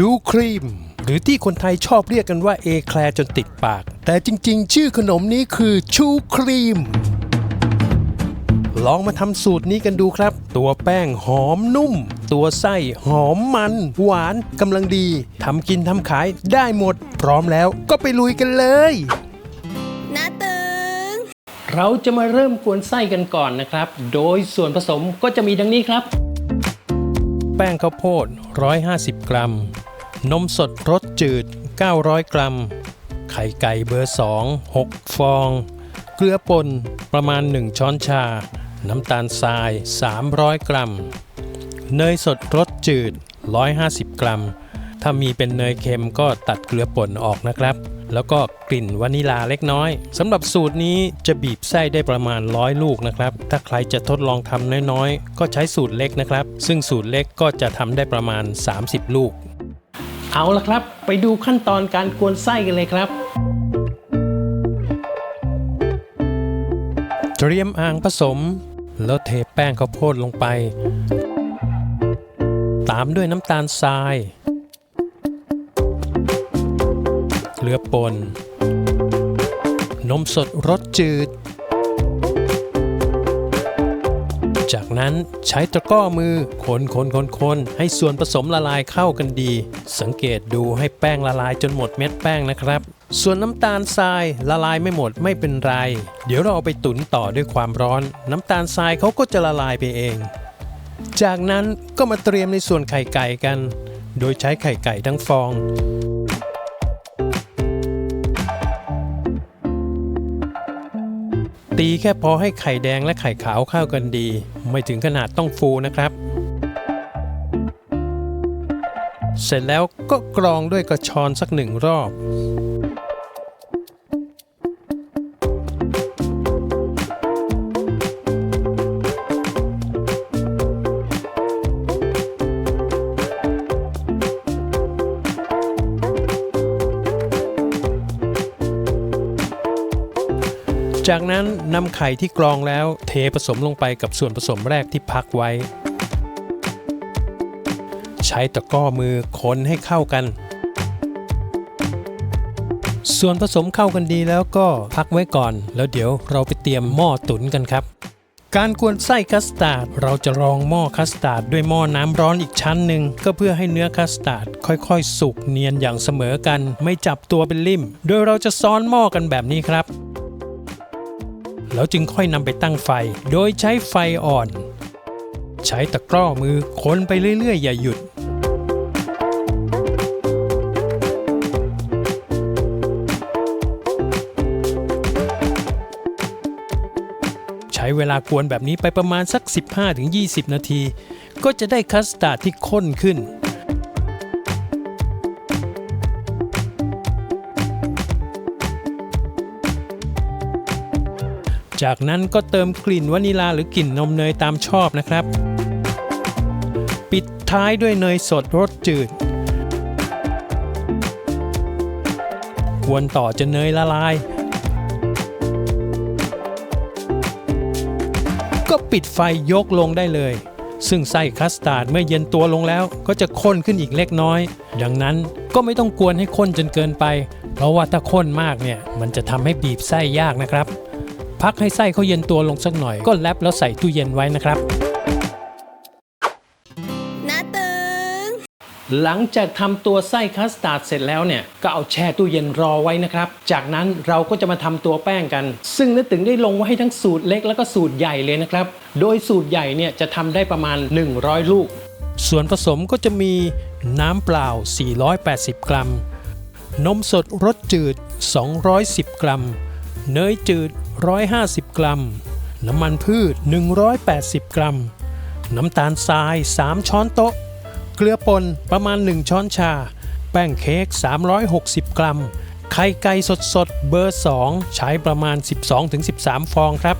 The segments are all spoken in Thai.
ชูครีม หรือที่คนไทยชอบเรียกกันว่าเอแคลร์จนติดปาก แต่จริง ๆ ชื่อขนมนี้คือชูครีม ลองมาทำสูตรนี้กันดูครับ ตัวแป้งหอมนุ่ม ตัวไส้หอมมัน หวานกำลังดีทำกินทำขายได้หมด พร้อมแล้วก็ไปลุยกันเลยน้าตึงเราจะมาเริ่มกวนไส้กันก่อนนะครับ โดยส่วนผสมก็จะมีดังนี้ครับ แป้งข้าวโพด 150 กรัม นมสดรสจืด 900 กรัม ไข่ไก่เบอร์ 2 6 ฟอง เกลือป่นประมาณ 1 ช้อนชา น้ำตาลทราย 300 กรัม เนยสดรสจืด 150 กรัม ถ้ามีเป็นเนยเค็มก็ตัดเกลือป่นออกนะครับ แล้วก็กลิ่นวานิลาเล็กน้อยสำหรับสูตรนี้จะบีบไส้ได้ประมาณร้อยลูกนะครับ ถ้าใครจะทดลองทำน้อยๆ ก็ใช้สูตรเล็กนะครับ ซึ่งสูตรเล็กก็จะทำได้ประมาณ 30 ลูก เอาละครับ ไปดูขั้นตอนการกวนไส้กันเลยครับ เตรียมอ่างผสม แล้วเทแป้งข้าวโพดลงไป ตามด้วยน้ำตาลทรายเกลือป่นนมสดรสจืด จากนั้นใช้ตะกร้อมือคนคนคนคนให้ส่วนผสมละลายเข้ากันดี สังเกตดูให้แป้งละลายจนหมดเม็ดแป้งนะครับ ส่วนน้ำตาลทรายละลายไม่หมดไม่เป็นไร เดี๋ยวเราเอาไปตุ๋นต่อด้วยความร้อน น้ำตาลทรายเขาก็จะละลายไปเอง จากนั้นก็มาเตรียมในส่วนไข่ไก่กัน โดยใช้ไข่ไก่ทั้งฟอง ตีแค่พอให้ไข่แดงและไข่ขาวเข้ากันดี ไม่ถึงขนาดต้องฟูนะครับ เสร็จแล้วก็กรองด้วยกระชอนสักหนึ่งรอบ จากนั้นนำไข่ที่กรองแล้วเทผสมลงไปกับส่วนผสมแรกที่พักไว้ ใช้ตะก้อมือคนให้เข้ากัน ส่วนผสมเข้ากันดีแล้วก็พักไว้ก่อน แล้วเดี๋ยวเราไปเตรียมหม้อตุ๋นกันครับ การกวนไส้คัสตาร์ดเราจะรองหม้อคัสตาร์ดด้วยหม้อน้ำร้อนอีกชั้นหนึ่งก็เพื่อให้เนื้อคัสตาร์ดค่อยๆ สุกเนียนอย่างเสมอกัน ไม่จับตัวเป็นริ่ม โดยเราจะซ้อนหม้อกันแบบนี้ครับ แล้วจึงค่อยนำไปตั้งไฟ โดยใช้ไฟอ่อน ใช้ตะกร้อมือคนไปเรื่อยๆ อย่าหยุด ใช้เวลากวนแบบนี้ไปประมาณสัก 15-20 นาที ก็จะได้คัสตาร์ดที่ข้นขึ้น จากนั้นก็เติมกลิ่นวานิลาหรือกลิ่นนมเนยตามชอบนะครับ ปิดท้ายด้วยเนยสดรสจืดกวนต่อจนเนยละลาย ก็ปิดไฟยกลงได้เลย ซึ่งไส้คัสตาร์ดเมื่อเย็นตัวลงแล้วก็จะข้นขึ้นอีกเล็กน้อย ดังนั้นก็ไม่ต้องกวนให้ข้นจนเกินไป เพราะว่าถ้าข้นมากเนี่ยมันจะทำให้บีบไส้ยากนะครับ พักให้ไส้เขาเย็นตัวลงสักหน่อย ก็แรปแล้วใส่ตู้เย็นไว้นะครับน้าตึงหลังจากทำตัวไส้คัสตาร์ดเสร็จแล้วเนี่ย ก็เอาแช่ตู้เย็นรอไว้นะครับ จากนั้นเราก็จะมาทำตัวแป้งกัน ซึ่งนึกถึงได้ลงไว้ให้ทั้งสูตรเล็กแล้วก็สูตรใหญ่เลยนะครับ โดยสูตรใหญ่เนี่ยจะทำได้ประมาณ 100 ลูก ส่วนผสมก็จะมีน้ำเปล่า 480 กรัม นมสดรสจืด 210 กรัม เนยจืด 150 กรัม น้ำมันพืช 180 กรัม น้ำตาลทราย 3 ช้อนโต๊ะ เกลือป่นประมาณ 1 ช้อนชา แป้งเค้ก 360 กรัม ไข่ไก่สดๆ เบอร์ 2 ใช้ประมาณ 12-13 ฟองครับ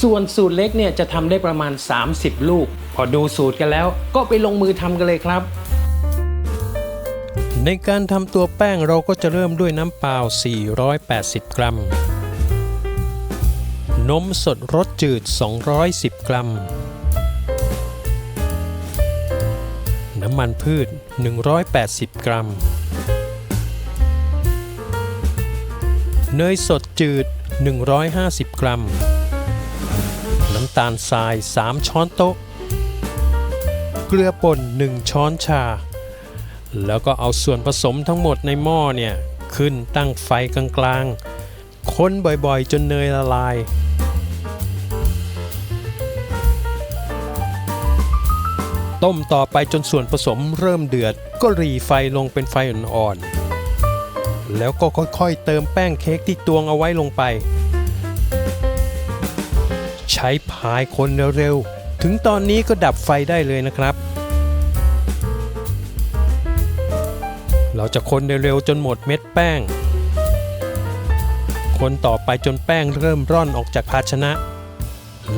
ส่วนสูตรเล็กเนี่ยจะทำได้ประมาณ 30 ลูก พอดูสูตรกันแล้วก็ไปลงมือทำกันเลยครับในการทำตัวแป้งเราก็จะเริ่มด้วยน้ำเปล่า 480 กรัม นมสดรสจืด 210 กรัม น้ำมันพืช 180 กรัม เนยสดจืด 150 กรัม น้ำตาลทราย 3 ช้อนโต๊ะ เกลือป่น 1 ช้อนชา แล้วก็เอาส่วนผสมทั้งหมดในหม้อเนี่ย ขึ้นตั้งไฟกลางๆ คนบ่อยๆ จนเนยละลาย ต้มต่อไปจนส่วนผสมเริ่มเดือด ก็รีไฟลงเป็นไฟอ่อนๆ แล้วก็ค่อยๆ เติมแป้งเค้กที่ตวงเอาไว้ลงไป ใช้พายคนเร็วๆ ถึงตอนนี้ก็ดับไฟได้เลยนะครับ เราจะคนเร็วๆ จนหมดเม็ดแป้ง คนต่อไปจนแป้งเริ่มร่อนออกจากภาชนะ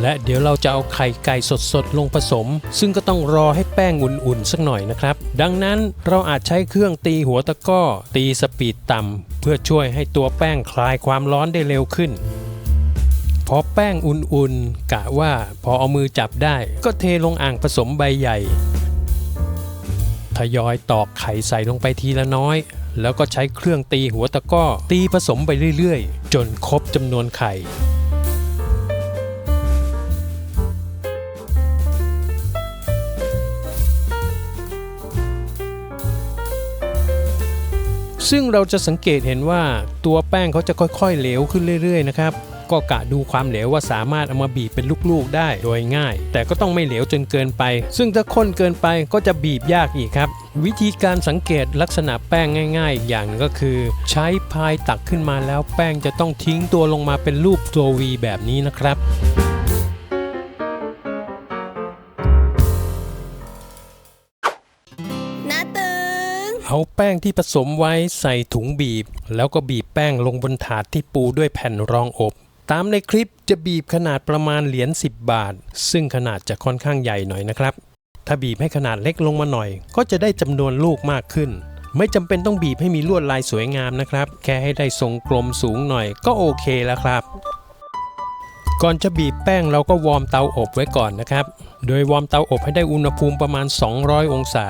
และเดี๋ยวเราจะเอาไข่ไก่สดๆ ลงผสม ซึ่งก็ต้องรอให้แป้งอุ่นๆ สักหน่อยนะครับ ดังนั้นเราอาจใช้เครื่องตีหัวตะก้อ ตีสปีดต่ำเพื่อช่วยให้ตัวแป้งคลายความร้อนได้เร็วขึ้น พอแป้งอุ่นๆ กะว่าพอเอามือจับได้ ก็เทลงอ่างผสมใบใหญ่ทยอยตอกไข่ใส่ลงไปทีละน้อย แล้วก็ใช้เครื่องตีหัวตะก้อ ตีผสมไปเรื่อยๆ จนครบจำนวนไข่ ซึ่งเราจะสังเกตเห็นว่าตัวแป้งเขาจะค่อยๆเหลวขึ้นเรื่อยๆนะครับก็กะดูความเหลวว่าสามารถเอามาบีบเป็นลูกๆได้โดยง่าย แต่ก็ต้องไม่เหลวจนเกินไป ซึ่งถ้าข้นเกินไปก็จะบีบยากอีกครับ วิธีการสังเกตลักษณะแป้งง่าย ๆอีกอย่างหนึงก็คือ ใช้พายตักขึ้นมาแล้วแป้งจะต้องทิ้งตัวลงมาเป็นรูปตัววีแบบนี้นะครับ เอาแป้งที่ผสมไว้ใส่ถุงบีบ แล้วก็บีบแป้งลงบนถาดที่ปูด้วยแผ่นรองอบ ตามในคลิปจะบีบขนาดประมาณเหรียญ10 บาท ซึ่งขนาดจะค่อนข้างใหญ่หน่อยนะครับ ถ้าบีบให้ขนาดเล็กลงมาหน่อย ก็จะได้จำนวนลูกมากขึ้น ไม่จำเป็นต้องบีบให้มีลวดลายสวยงามนะครับ แค่ให้ได้ทรงกลมสูงหน่อยก็โอเคแล้วครับ ก่อนจะบีบแป้งเราก็วอร์มเตาอบไว้ก่อนนะครับ โดยวอร์มเตาอบให้ได้อุณหภูมิประมาณ 200 องศา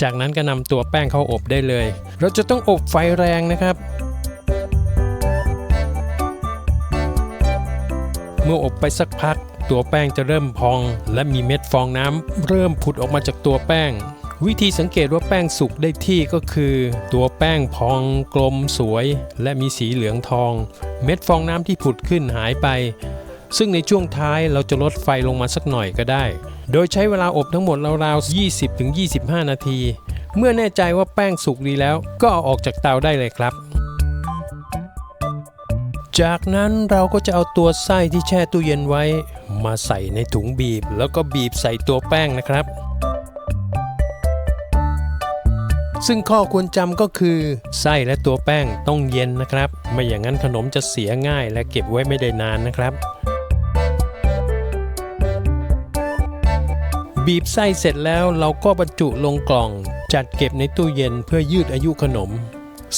จากนั้นก็นำตัวแป้งเข้าอบได้เลย เราจะต้องอบไฟแรงนะครับ เมื่ออบไปสักพัก ตัวแป้งจะเริ่มพอง และมีเม็ดฟองน้ำเริ่มผุดออกมาจากตัวแป้ง วิธีสังเกตว่าแป้งสุกได้ที่ก็คือ ตัวแป้งพองกลมสวย และมีสีเหลืองทอง เม็ดฟองน้ำที่ผุดขึ้นหายไป ซึ่งในช่วงท้ายเราจะลดไฟลงมาสักหน่อยก็ได้ โดยใช้เวลาอบทั้งหมดราวๆ 20-25 นาที เมื่อแน่ใจว่าแป้งสุกดีแล้วก็เอาออกจากเตาได้เลยครับ จากนั้นเราก็จะเอาตัวไส้ที่แช่ตู้เย็นไว้ มาใส่ในถุงบีบ แล้วก็บีบใส่ตัวแป้งนะครับ ซึ่งข้อควรจำก็คือ ไส้และตัวแป้งต้องเย็นนะครับ ไม่อย่างนั้นขนมจะเสียง่ายและเก็บไว้ไม่ได้นานนะครับ บีบไส้เสร็จแล้วเราก็บรรจุลงกล่อง จัดเก็บในตู้เย็นเพื่อยืดอายุขนม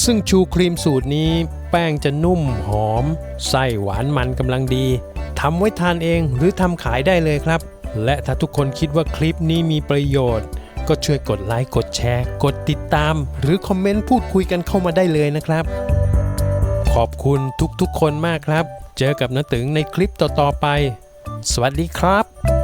ซึ่งชูครีมสูตรนี้ แป้งจะนุ่มหอมไส้หวานมันกำลังดีทำไว้ทานเองหรือทำขายได้เลยครับ และถ้าทุกคนคิดว่าคลิปนี้มีประโยชน์ ก็ช่วยกดไลค์กดแชร์ กดติดตาม หรือคอมเมนต์พูดคุยกันเข้ามาได้เลยนะครับ ขอบคุณทุกๆคนมากครับ เจอกับน้าตึงในคลิปต่อๆไป สวัสดีครับ